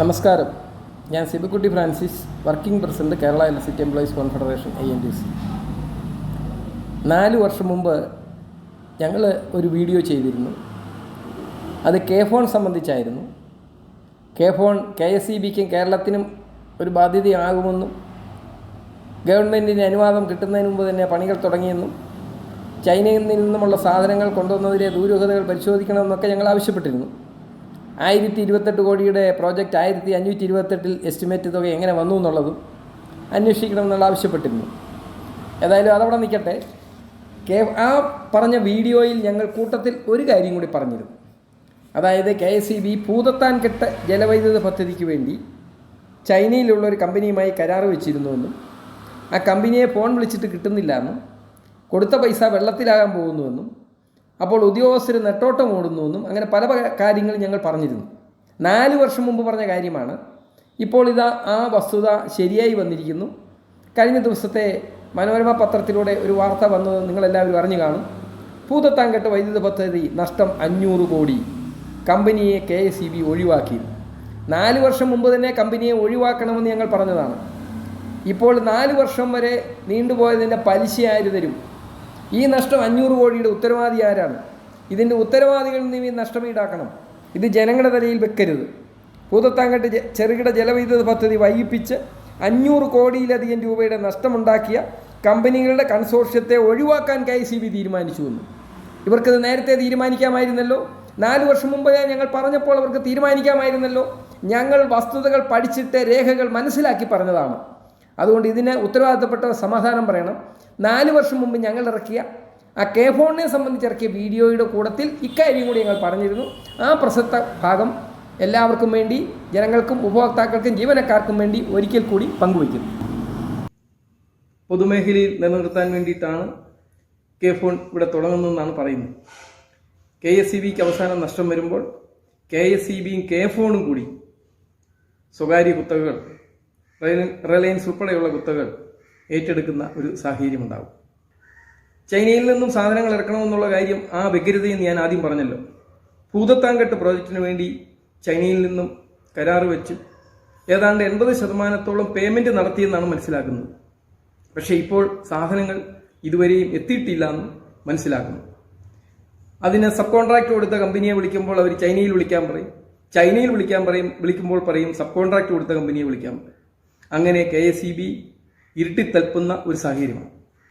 നമസ്കാരം. ഞാൻ Sibikutty Francis working president Kerala electricity employees confederation I N T C നാല് വർഷം മുമ്പ് ഞങ്ങൾ ഒരു വീഡിയോ ചെയ്തിരുന്നു. അത് K phone സംബന്ധിച്ചായിരുന്നു. K phone K S E ബിക്കും കേരളത്തിനും ഒരു ബാധ്യതയാകുമെന്നും ഗവൺമെന്റിന് അനുവാദം കിട്ടുന്നതിന് മുമ്പ് തന്നെ പണികൾ തുടങ്ങിയെന്നും ചൈനയിൽ നിന്നുമുള്ള സാധനങ്ങൾ കൊണ്ടുവന്നതിലെ ദൂരൂഹതകൾ പരിശോധിക്കണമെന്നൊക്കെ ഞങ്ങൾ ആവശ്യപ്പെട്ടിരുന്നു. ആയിരത്തി ഇരുപത്തെട്ട് കോടിയുടെ പ്രോജക്റ്റ് ആയിരത്തി അഞ്ഞൂറ്റി ഇരുപത്തെട്ടിൽ എസ്റ്റിമേറ്റ് തുക എങ്ങനെ വന്നു എന്നുള്ളതും അന്വേഷിക്കണം അന്വേഷിക്കണമെന്നുള്ള ആവശ്യപ്പെട്ടിരുന്നു. ഏതായാലും അതവിടെ നിൽക്കട്ടെ. കെ ആ പറഞ്ഞ വീഡിയോയിൽ ഞങ്ങൾ കൂട്ടത്തിൽ ഒരു കാര്യം കൂടി പറഞ്ഞിരുന്നു. അതായത് കെ എസ് ഇ ബി പൂതത്താൻ കെട്ട ജലവൈദ്യുത പദ്ധതിക്ക് വേണ്ടി ചൈനയിലുള്ള ഒരു കമ്പനിയുമായി കരാർ വെച്ചിരുന്നുവെന്നും ആ കമ്പനിയെ ഫോൺ വിളിച്ചിട്ട് കിട്ടുന്നില്ല എന്നും കൊടുത്ത പൈസ വെള്ളത്തിലാകാൻ പോകുന്നുവെന്നും അപ്പോൾ ഉദ്യോഗസ്ഥർ നെട്ടോട്ടം ഓടുന്നുവെന്നും അങ്ങനെ പല പല കാര്യങ്ങൾ ഞങ്ങൾ പറഞ്ഞിരുന്നു. നാല് വർഷം മുമ്പ് പറഞ്ഞ കാര്യമാണ്. ഇപ്പോൾ ഇതാ ആ വസ്തുത ശരിയായി വന്നിരിക്കുന്നു. കഴിഞ്ഞ ദിവസത്തെ മനോരമ പത്രത്തിലൂടെ ഒരു വാർത്ത വന്നത് നിങ്ങളെല്ലാവരും അറിഞ്ഞു കാണും. പൂതത്താങ്കെട്ട് വൈദ്യുത പദ്ധതി നഷ്ടം അഞ്ഞൂറ് കോടി. കമ്പനിയെ കെ എസ് ഇ ബി ഒഴിവാക്കി. നാല് വർഷം മുമ്പ് തന്നെ കമ്പനിയെ ഒഴിവാക്കണമെന്ന് ഞങ്ങൾ പറഞ്ഞതാണ്. ഇപ്പോൾ നാല് വർഷം വരെ നീണ്ടുപോയതിന്റെ പലിശ ആര് തരും? ഈ നഷ്ടം അഞ്ഞൂറ് കോടിയുടെ ഉത്തരവാദി ആരാണ്? ഇതിന്റെ ഉത്തരവാദികളിൽ നിന്ന് ഈ നഷ്ടം ഈടാക്കണം. ഇത് ജനങ്ങളുടെ തലയിൽ വെക്കരുത്. പൂതത്താങ്കട്ട് ചെറുകിട ജലവൈദ്യുത പദ്ധതി വൈകിപ്പിച്ച് അഞ്ഞൂറ് കോടിയിലധികം രൂപയുടെ നഷ്ടമുണ്ടാക്കിയ കമ്പനികളുടെ കൺസോർഷ്യത്തെ ഒഴിവാക്കാൻ കെ സി ബി തീരുമാനിച്ചു എന്ന്. ഇവർക്കത് നേരത്തെ തീരുമാനിക്കാമായിരുന്നല്ലോ. നാല് വർഷം മുമ്പ് ഞങ്ങൾ പറഞ്ഞപ്പോൾ അവർക്ക് തീരുമാനിക്കാമായിരുന്നല്ലോ. ഞങ്ങൾ വസ്തുതകൾ പഠിച്ചിട്ട് രേഖകൾ മനസ്സിലാക്കി പറഞ്ഞതാണ്. അതുകൊണ്ട് ഇതിന് ഉത്തരവാദിത്തപ്പെട്ട സമാധാനം പറയണം. നാല് വർഷം മുമ്പ് ഞങ്ങൾ ഇറക്കിയ ആ കെ ഫോണിനെ സംബന്ധിച്ച് ഇറക്കിയ വീഡിയോയുടെ കൂടത്തിൽ ഇക്കാര്യം കൂടി ഞങ്ങൾ പറഞ്ഞിരുന്നു. ആ പ്രസക്ത ഭാഗം എല്ലാവർക്കും വേണ്ടി ജനങ്ങൾക്കും ഉപഭോക്താക്കൾക്കും ജീവനക്കാർക്കും വേണ്ടി ഒരിക്കൽ കൂടി പങ്കുവയ്ക്കുന്നു. പൊതുമേഖലയിൽ നിലനിർത്താൻ വേണ്ടിയിട്ടാണ് കെ ഫോൺ ഇവിടെ തുടങ്ങുന്നതെന്നാണ് പറയുന്നത്. കെ എസ് സി ബിക്ക് അവസാനം നഷ്ടം വരുമ്പോൾ കെ എസ് സി ബിയും കെ ഫോണും കൂടി സ്വകാര്യ കുത്തകകൾ റിലയൻസ് ഉൾപ്പെടെയുള്ള കുത്തകൾ ഏറ്റെടുക്കുന്ന ഒരു സാഹചര്യമുണ്ടാകും ചൈനയിൽ നിന്നും സാധനങ്ങൾ ഇറക്കണമെന്നുള്ള കാര്യം ആ വ്യഗ്രതയെന്ന് ഞാൻ ആദ്യം പറഞ്ഞല്ലോ. ഭൂതത്താങ്കെട്ട് പ്രോജക്റ്റിന് വേണ്ടി ചൈനയിൽ നിന്നും കരാർ വെച്ച് ഏതാണ്ട് എൺപത് ശതമാനത്തോളം പേയ്മെന്റ് നടത്തിയെന്നാണ് മനസ്സിലാക്കുന്നത്. പക്ഷേ ഇപ്പോൾ സാധനങ്ങൾ ഇതുവരെയും എത്തിയിട്ടില്ല എന്ന് മനസ്സിലാക്കുന്നു. അതിന് സബ് കോൺട്രാക്ട് കൊടുത്ത കമ്പനിയെ വിളിക്കുമ്പോൾ അവർ ചൈനയിൽ വിളിക്കാൻ പറയും. ചൈനയിൽ വിളിക്കാൻ പറയും വിളിക്കുമ്പോൾ പറയും സബ് കോൺട്രാക്ട് കൊടുത്ത കമ്പനിയെ വിളിക്കാൻ പറയും. അങ്ങനെ കെ എസ് ഇ ബി ഇരുട്ടിത്തൽപ്പുന്ന ഒരു സാഹചര്യമാണ്.